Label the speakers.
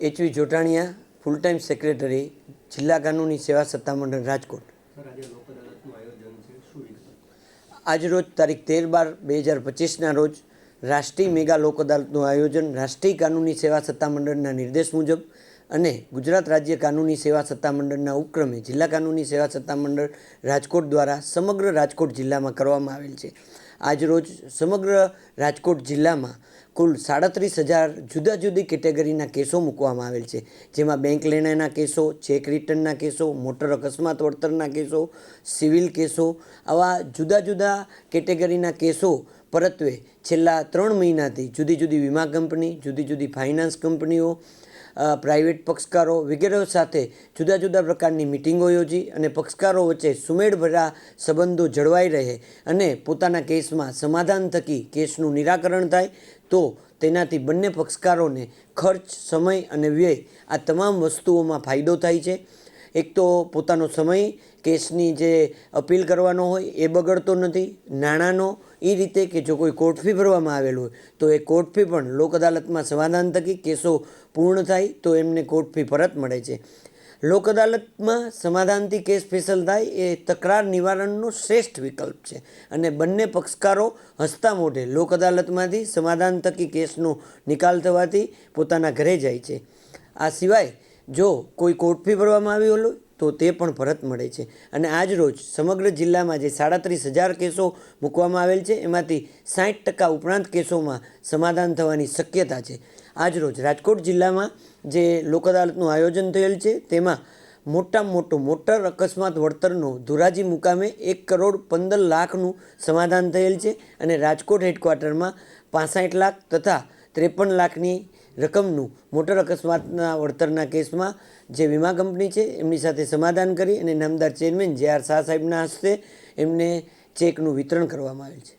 Speaker 1: HV Jotaniya full time secretary જિલ્લા કાનૂની સેવા સત્તામંડળ રાજકોટ. આજરોજ તારીખ તેર બાર બે હજાર પચીસના રોજ રાષ્ટ્રીય મેગા લોક અદાલતનું આયોજન રાષ્ટ્રીય કાનૂની સેવા સત્તામંડળના નિર્દેશ મુજબ અને ગુજરાત રાજ્ય કાનૂની સેવા સત્તામંડળના ઉપક્રમે જિલ્લા કાનૂની સેવા સત્તામંડળ રાજકોટ દ્વારા સમગ્ર રાજકોટ જિલ્લામાં કરવામાં આવેલ છે. આજરોજ સમગ્ર રાજકોટ જિલ્લામાં કુલ સાડત્રીસ હજાર જુદા જુદી કેટેગરીના કેસો મૂકવામાં આવેલ છે. જેમાં બેંક લેણાના કેસો, ચેક રિટર્નના કેસો, મોટર અકસ્માત વળતરના કેસો, સિવિલ કેસો, આવા જુદા જુદા કેટેગરીના કેસો પરત્વે છેલ્લા ત્રણ મહિનાથી જુદી જુદી વીમા કંપની, જુદી જુદી ફાઇનાન્સ કંપનીઓ પ્રાઇવેટ પક્ષકારો વગેરે સાથે જુદા જુદા પ્રકારની મિટિંગો યોજી અને પક્ષકારો વચ્ચે સુમેળભર્યા સંબંધો જળવાઈ રહે અને પોતાના કેસમાં સમાધાન થકી કેસનું નિરાકરણ થાય, તો તેનાથી બંને પક્ષકારોને ખર્ચ, સમય અને વ્યય આ તમામ વસ્તુઓમાં ફાયદો થાય છે. એક તો પોતાનો સમય, કેસની જે અપીલ કરવાનો હોય એ બગડતો નથી, નાણાંનો એ રીતે કે જો કોઈ કોર્ટ ફી ભરવામાં આવેલ હોય, તો એ કોર્ટ ફી પણ લોક અદાલતમાં સમાધાન થકી કેસો પૂર્ણ થાય, તો એમને કોર્ટ ફી પરત મળે છે. લોક અદાલતમાં સમાધાનથી કેસ ફેસલ થાય, એ તકરાર નિવારણનો શ્રેષ્ઠ વિકલ્પ છે. અને બંને પક્ષકારો હસતા મોઢે લોક અદાલતમાંથી સમાધાન થકી કેસનો નિકાલ થવાથી પોતાના ઘરે જાય છે. આ સિવાય જો કોઈ કોર્ટ ફી ભરવામાં આવી હોય તો તે પણ પરત મળે છે. અને આજ રોજ સમગ્ર જિલ્લામાં જે સાડત્રીસ હજાર કેસો મૂકવામાં આવેલ છે, એમાંથી સાઠ ટકા ઉપરાંત કેસોમાં સમાધાન થવાની શક્યતા છે. આજ રોજ રાજકોટ જિલ્લામાં જે લોક અદાલતનું આયોજન થયેલ છે, તેમાં મોટામાં મોટો મોટર અકસ્માત વળતરનો ધોરાજી મુકામે એક કરોડ પંદર લાખનું સમાધાન થયેલ છે અને રાજકોટ હેડક્વાર્ટરમાં પાસઠ લાખ તથા ત્રેપન લાખની રકમનું મોટર અકસ્માતના વળતરના કેસમાં જે વીમા કંપની છે, એમની સાથે સમાધાન કરી અને નામદાર ચેરમેન જે આર શાહ સાહેબના હસ્તે એમને ચેકનું વિતરણ કરવામાં આવેલ છે.